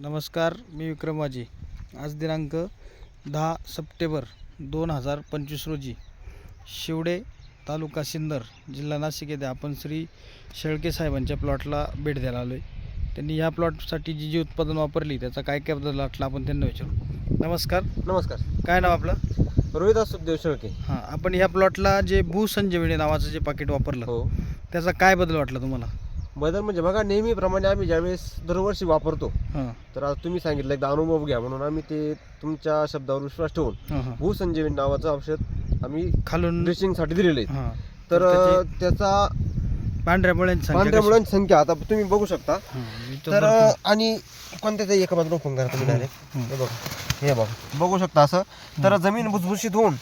नमस्कार मी विक्रम वाजी आज दिनांक दहा सप्टेंबर दोन हजार पंचवीस रोजी शिवडे तालुका सिन्नर जिल्हा नाशिक येथे आपण श्री शेळके साहेबांच्या प्लॉटला भेट द्यायला आलो आहे त्यांनी या प्लॉटसाठी जी जी उत्पादन वापरली त्याचा काय काय बदल वाटला आपण त्यांना विचारू. नमस्कार. नमस्कार. काय नाव आपलं? रोहिदास सुखदेव शेळके. हां आपण ह्या प्लॉटला जे भूसंजीवनी नावाचं जे पाकिट वापरलं हो. त्याचा काय बदल वाटला तुम्हाला? बदल म्हणजे बघा नेहमीप्रमाणे आम्ही ज्यावेळेस दरवर्षी वापरतो हां. तर आज तुम्ही सांगितलं एकदा अनुभव घ्या म्हणून आम्ही ते तुमच्या शब्दावर विश्वास ठेवून हां हां. भूसंजीवनी नावाचं औषध आम्ही खालून ड्रेसिंगसाठी दिलेलं आहे. हां. तर त्याची त्याचा पांढऱ्या मुळ्यांची संख्या पांढऱ्या कशी? मुलांची संख्या आता तुम्ही बघू शकता. हां, इथं तर. आणि कोणत्याचा एका बाजूला ओपन करा तुम्ही हं. हे. बघा हे बघा. बघू शकता असं. तर जमीन भुसभुशीत होऊन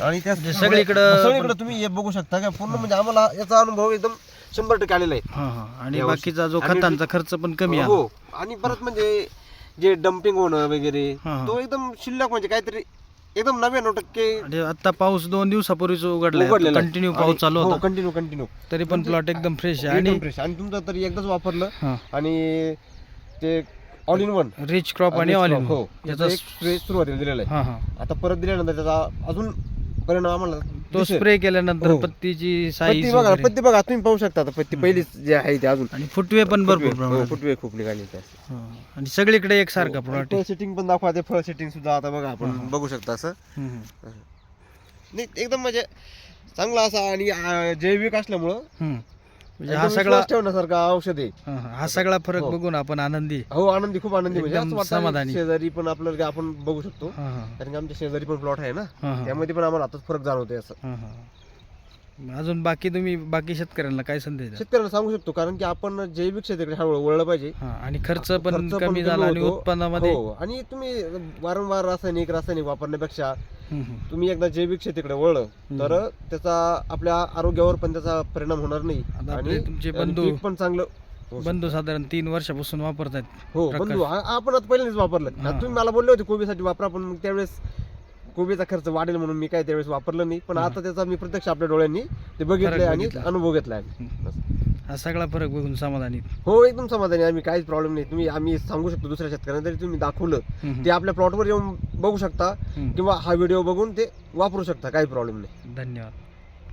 आणि त्या म्हणजे सगळीकडं- सगळीकडे तुम्ही हे बघू शकता का? पूर्ण म्हणजे आम्हाला याचा अनुभव एकदम शंभर टक्के आलेला आहे. हां हां. आणि यावर्षी. बाकीचा जो आणि खतांचा खर्च पण कमी आहे. हो आणि परत म्हणजे जे डम्पिंग होणं वगैरे हा, हा. तो एकदम शिल्लक म्हणजे काहीतरी एकदम नव्याण्णव टक्के म्हणजे आता पाऊस दोन दिवसापूर्वीच उघडला उघडलेला आहे. कंटिन्यू आणि- पाऊस चालू हो होता. कंटिन्यू कंटिन्यू तरी पण प्लॉट एकदम फ्रेश आहे. आणि fresh. आणि तुमचं तरी एकदाच वापरलं. आणि ते all in one rich crop आणि ऑल इन हो. याचा याचा एक स्प्रे सुरुवातीला दिलेला आहे. हां हां. आता परत दिल्यानंतर त्याचा अजून परिणाम आम्हाला तो. स्प्रे केल्यानंतर हो. पत्तीची पत्ती साईज बघा पत्ती बघा तुम्ही पाहू शकता आता पत्ती पहिलीच जे आहे ते अजून आणि फुटवे पण भरपूर फुटवे- हो, प्रमाणात फुटवे खूप निघाले. हां. आणि सगळीकडे एकसारखा प्लॉट फळ सेटिंग पण दाखवा ते फळ सेटिंग सुद्धा आता बघा आपण. बघू शकता असं नाही एकदम म्हणजे चांगला असा आणि जैविक असल्यामुळं म्हणजे हा सगळा ठेवण्यासारखं औषध आहे हां, हां. हा सगळा फरक हो. बघून आपण आनंदी आहे. हो आनंदी खूप आनंदी म्हणजे एकदम असं वाटतं समाधानी. शेजारी पण आपल्याला आपण बघू शकतो हां हां कारण की आमच्या शेजारी पण प्लॉट आहे ना हां हां त्यामध्ये पण आम्हाला आताच फरक जाणवतोय असं हां हां अजून बाकी तुम्ही बाकी शेतकऱ्यांना काय संदेश द्याल? शेतकऱ्यांना सांगू शकतो कारण की आपण जैविक शेतीकडे हळूहळू वळलं पाहिजे हां आणि खर्च पण कमी झाला आणि होतो. उत्पन्नामध्ये हो आणि तुम्ही वारंवार रासायनिक रासायनिक वापरण्यापेक्षा. तुम्ही एकदा जैविक शेतीकडे वळलं तर त्याचा आपल्या आरोग्यावर पण त्याचा परिणाम होणार नाही. आता आपले तुमचे आणि बंधू- पीक पण चांगलं हो, बंधू साधारण तीन वर्षापासून वापरतात हो. बंधू आपण आता पहिल्यांदाच वापरलं. हा. आता तुम्ही मला बोलले होते कोबीसाठी वापरा पण मग त्यावेळेस कोबीचा खर्च वाढेल म्हणून मी काय त्यावेळेस वापरलं नाही. पण हा. आता त्याचा मी प्रत्यक्ष आपल्या डोळ्यांनी ते बघितलंय आणि बघितला. अनुभव घेतलाय हा सगळा फरक बघून समाधानी हो एकदम समाधानी आम्ही काहीच प्रॉब्लेम नाही. तुम्ही आम्ही सांगू शकतो दुसऱ्या शेतकऱ्यांना तरी तुम्ही दाखवलं. ते आपल्या प्लॉटवर येऊन बघू शकता. किंवा हा व्हिडिओ बघून ते वापरू शकता. काही प्रॉब्लेम नाही. धन्यवाद.